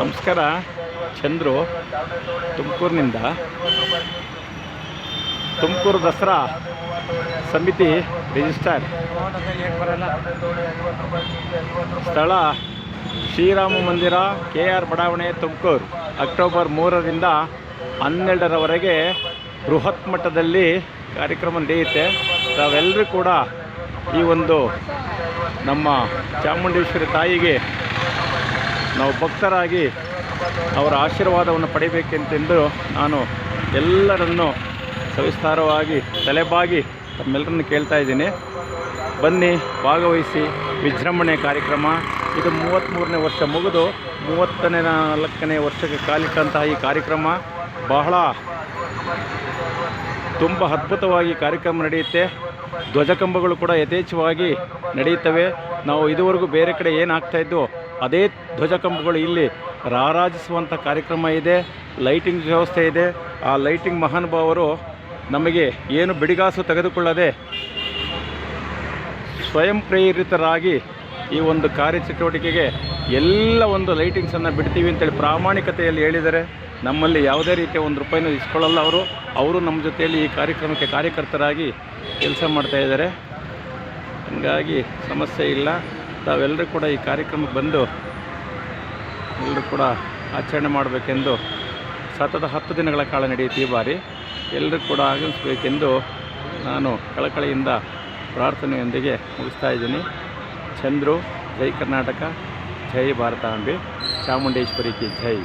ನಮಸ್ಕಾರ, ಚಂದ್ರು, ತುಮಕೂರಿನಿಂದ. ತುಮಕೂರು ದಸರಾ ಸಮಿತಿ ರಿಜಿಸ್ಟರ್ ಸ್ಥಳ, ಶ್ರೀರಾಮ ಮಂದಿರ ಕೆ ಆರ್ ಬಡಾವಣೆ, ತುಮಕೂರು. ಅಕ್ಟೋಬರ್ ಮೂರರಿಂದ ಹನ್ನೆರಡರವರೆಗೆ ಬೃಹತ್ ಮಟ್ಟದಲ್ಲಿ ಕಾರ್ಯಕ್ರಮ ನಡೆಯುತ್ತೆ. ತಾವೆಲ್ಲರೂ ಕೂಡ ಈ ಒಂದು ನಮ್ಮ ಚಾಮುಂಡೇಶ್ವರಿ ತಾಯಿಗೆ ನಾವು ಭಕ್ತರಾಗಿ ಅವರ ಆಶೀರ್ವಾದವನ್ನು ಪಡಿಬೇಕೆಂತೆಂದು ನಾನು ಎಲ್ಲರನ್ನು ಸವಿಸ್ತಾರವಾಗಿ ತಲೆಬಾಗಿ ತಮ್ಮೆಲ್ಲರನ್ನು ಕೇಳ್ತಾ ಇದ್ದೀನಿ. ಬನ್ನಿ, ಭಾಗವಹಿಸಿ ವಿಜೃಂಭಣೆ ಕಾರ್ಯಕ್ರಮ. ಇದು ಮೂವತ್ತ್ಮೂರನೇ ವರ್ಷ ಮುಗಿದು ಮೂವತ್ತನೇ ನಾಲ್ಕನೇ ವರ್ಷಕ್ಕೆ ಕಾಲಿಟ್ಟಂತಹ ಈ ಕಾರ್ಯಕ್ರಮ. ಬಹಳ ತುಂಬ ಅದ್ಭುತವಾಗಿ ಕಾರ್ಯಕ್ರಮ ನಡೆಯುತ್ತೆ. ಧ್ವಜಕಂಬಗಳು ಕೂಡ ಯಥೇಚ್ಛವಾಗಿ ನಡೆಯುತ್ತವೆ. ನಾವು ಇದುವರೆಗೂ ಬೇರೆ ಕಡೆ ಏನು ಆಗ್ತಾಯಿದ್ದು ಅದೇ ಧ್ವಜಕಂಬಗಳು ಇಲ್ಲಿ ರಾರಾಜಿಸುವಂಥ ಕಾರ್ಯಕ್ರಮ ಇದೆ, ಲೈಟಿಂಗ್ ವ್ಯವಸ್ಥೆ ಇದೆ. ಆ ಲೈಟಿಂಗ್ ಮಹಾನುಭಾವರು ನಮಗೆ ಏನು ಬಿಡಿಗಾಸು ತೆಗೆದುಕೊಳ್ಳದೆ ಸ್ವಯಂ ಪ್ರೇರಿತರಾಗಿ ಈ ಒಂದು ಕಾರ್ಯಚಟುವಟಿಕೆಗೆ ಎಲ್ಲ ಒಂದು ಲೈಟಿಂಗ್ಸನ್ನು ಬಿಡ್ತೀವಿ ಅಂತೇಳಿ ಪ್ರಾಮಾಣಿಕತೆಯಲ್ಲಿ ಹೇಳಿದರೆ ನಮ್ಮಲ್ಲಿ ಯಾವುದೇ ರೀತಿಯ ಒಂದು ರೂಪಾಯಿನೂ ಇಸ್ಕೊಳ್ಳಲ್ಲ ಅವರು. ಅವರು ನಮ್ಮ ಜೊತೆಯಲ್ಲಿ ಈ ಕಾರ್ಯಕ್ರಮಕ್ಕೆ ಕಾರ್ಯಕರ್ತರಾಗಿ ಕೆಲಸ ಮಾಡ್ತಾ ಇದ್ದಾರೆ. ಹಾಗಾಗಿ ಸಮಸ್ಯೆ ಇಲ್ಲ. ತಾವೆಲ್ಲರೂ ಕೂಡ ಈ ಕಾರ್ಯಕ್ರಮಕ್ಕೆ ಬಂದು ಎಲ್ಲರೂ ಕೂಡ ಆಚರಣೆ ಮಾಡಬೇಕೆಂದು ಸತತ ಹತ್ತು ದಿನಗಳ ಕಾಲ ನಡೆಯುತ್ತೆ ಈ ಬಾರಿ. ಎಲ್ಲರೂ ಕೂಡ ಆಗಮಿಸಬೇಕೆಂದು ನಾನು ಕಳಕಳಿಯಿಂದ ಪ್ರಾರ್ಥನೆಯೊಂದಿಗೆ ಮುಗಿಸ್ತಾ ಇದ್ದೀನಿ. ಚಂದ್ರು, ಜೈ ಕರ್ನಾಟಕ, ಜೈ ಭಾರತಾಂಬೆ ಚಾಮುಂಡೇಶ್ವರಿಗೆ ಜೈ.